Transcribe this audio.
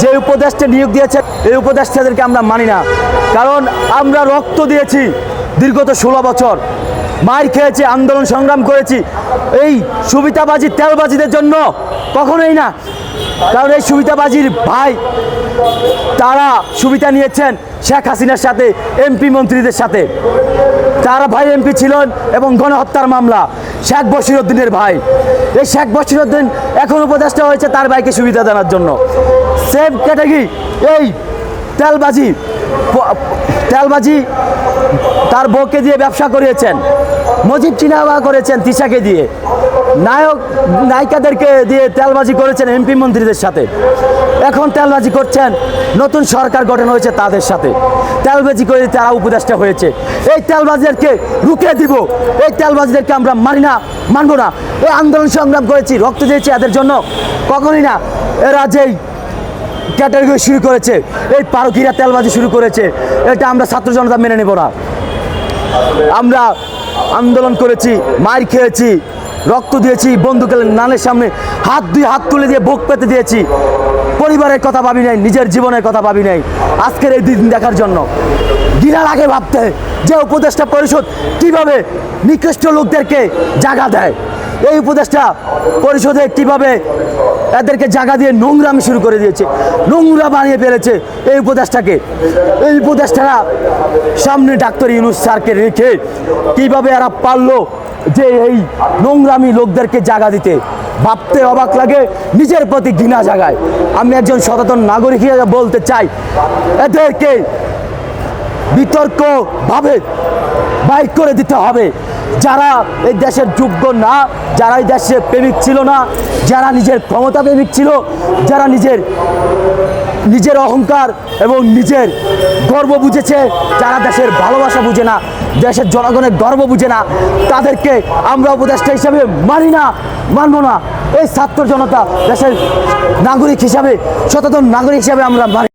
যে উপদেশটা নিয়োগ দিয়েছে, এই উপদেষ্টাদেরকে আমরা মানি না। কারণ আমরা রক্ত দিয়েছি দীর্ঘত ষোলো বছর। মার খেয়েছি, আন্দোলন সংগ্রাম করেছি। এই সুবিধাবাজি, তেলবাজিদের জন্য কখনোই না। কারণ এই সুবিধাবাজির ভাই তারা সুবিধা নিয়েছেন শেখ হাসিনার সাথে, এমপি মন্ত্রীদের সাথে। তারা ভাই এমপি ছিলেন এবং গণহত্যার মামলা, শেখ বসিরুদ্দিনের ভাই। এই শেখ বসিরুদ্দিন এখন উপদেষ্টা হয়েছে তার ভাইকে সুবিধা দেওয়ার জন্য। সেম ক্যাটাগরি এই, তেলবাজি তেলবাজি তার বউকে দিয়ে ব্যবসা করিয়েছেন। মজিব চিনাবা করেছেন তিশাকে দিয়ে। নায়ক, নায়িকাদেরকে দিয়ে তেলবাজি করেছেন এমপি মন্ত্রীদের সাথে। এখন তেলবাজি করছেন, নতুন সরকার গঠন হয়েছে তাদের সাথে। তেলবাজি করে তারা উপদেষ্টা হয়েছে। এই তেলবাজিদেরকে রুখে দিব। এই তেলবাজিদেরকে আমরা মানি না, মানবো না। এই আন্দোলন সংগ্রাম করেছি, রক্ত দিয়েছি এদের জন্য। কখনই না, এরা যেই ক্যাটাগরি শুরু করেছে। এই পারকিরা তেলবাজি শুরু করেছে। এটা আমরা ছাত্র জনতা মেনে নেব না। আমরা আন্দোলন করেছি, মার খেয়েছি, রক্ত দিয়েছি, বন্দুকের নানের সামনে হাত দুই হাত তুলে দিয়ে বুক পেতে দিয়েছি। পরিবারের কথা ভাবি নাই, নিজের জীবনের কথা ভাবি নাই। আজকের এই দিন দেখার জন্য। গিরার আগে ভাবতে যে উপদেষ্টা পরিষদ কীভাবে নিকৃষ্ট লোকদেরকে জায়গা দেয়। এই উপদেষ্টা পরিষদে কীভাবে এদেরকে জায়গা দিয়ে নোংরামি শুরু করে দিয়েছে, নোংরা বানিয়ে ফেলেছে এই উপদেশটাকে এই উপদেশটারা সামনে ডাক্তার ইউনুস স্যারকে রেখে কীভাবে এরা পারল যে এই নোংরামি লোকদেরকে জায়গা দিতে। ভাবতে অবাক লাগে, নিজের প্রতি ঘৃণা জাগায়। আমি একজন সচেতন নাগরিক হিসেবে বলতে চাই, এদেরকে বিতর্কভাবে বাইক করে দিতে হবে। যারা এই দেশের যোগ্য না, যারা এই দেশের প্রেমিক ছিল না, যারা নিজের ক্ষমতা প্রেমিক ছিল, যারা নিজের নিজের অহংকার এবং নিজের গর্ব বুঝেছে, যারা দেশের ভালোবাসা বুঝে না, দেশের জনগণের গর্ব বুঝে না, তাদেরকে আমরা উপদেষ্টা হিসাবে মানি না, মানব না। এই ছাত্র জনতা দেশের নাগরিক হিসাবে, সচেতন নাগরিক হিসাবে আমরা মানি